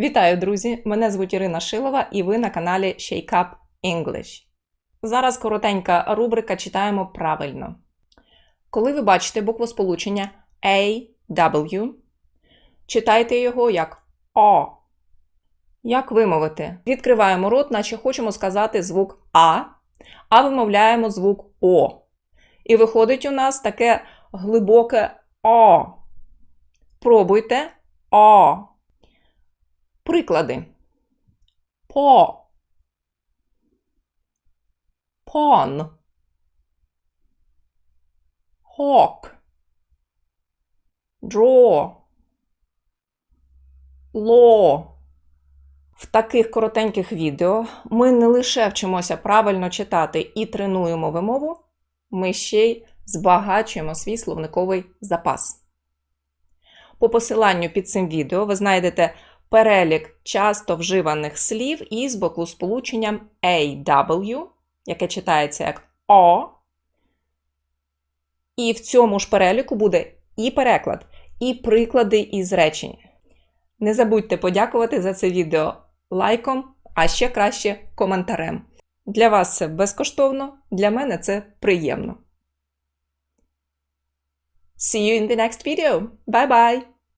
Вітаю, друзі! Мене звуть Ірина Шилова і ви на каналі Shake Up English. Зараз коротенька рубрика читаємо правильно. Коли ви бачите буквосполучення A, W, читайте його як О. Як вимовити? Відкриваємо рот, наче хочемо сказати звук А, а вимовляємо звук О. І виходить у нас таке глибоке О. Пробуйте О. Приклади. По. Пон. Hawk. Draw. Law. В таких коротеньких відео ми не лише вчимося правильно читати і тренуємо вимову, ми ще й збагачуємо свій словниковий запас. По посиланню під цим відео ви знайдете перелік часто вживаних слів із боку сполученням AW, яке читається як О. І в цьому ж переліку буде і переклад, і приклади із речень. Не забудьте подякувати за це відео лайком, а ще краще коментарем. Для вас це безкоштовно, для мене це приємно. See you in the next video. Bye bye!